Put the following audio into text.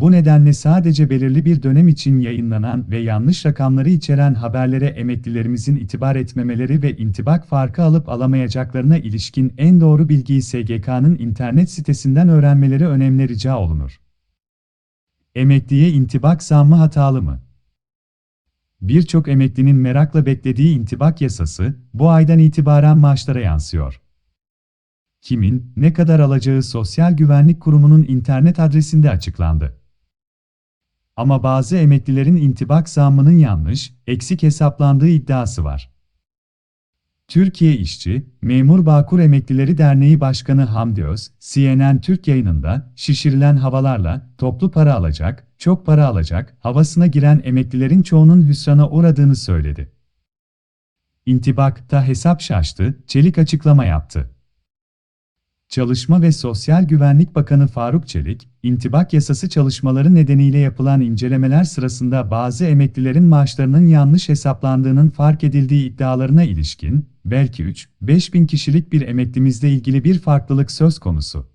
Bu nedenle sadece belirli bir dönem için yayınlanan ve yanlış rakamları içeren haberlere emeklilerimizin itibar etmemeleri ve intibak farkı alıp alamayacaklarına ilişkin en doğru bilgiyi SGK'nın internet sitesinden öğrenmeleri önemli rica olunur. Emekliye intibak zammı hatalı mı? Birçok emeklinin merakla beklediği intibak yasası, bu aydan itibaren maaşlara yansıyor. Kimin, ne kadar alacağı Sosyal Güvenlik Kurumu'nun internet adresinde açıklandı. Ama bazı emeklilerin intibak zammının yanlış, eksik hesaplandığı iddiası var. Türkiye İşçi, Memur Bağkur Emeklileri Derneği Başkanı Hamdi Öz, CNN Türk yayınında, şişirilen havalarla, toplu para alacak, çok para alacak, havasına giren emeklilerin çoğunun hüsrana uğradığını söyledi. İntibak'ta hesap şaştı, Çelik açıklama yaptı. Çalışma ve Sosyal Güvenlik Bakanı Faruk Çelik, intibak yasası çalışmaları nedeniyle yapılan incelemeler sırasında bazı emeklilerin maaşlarının yanlış hesaplandığının fark edildiği iddialarına ilişkin, belki 3-5 bin kişilik bir emeklimizle ilgili bir farklılık söz konusu.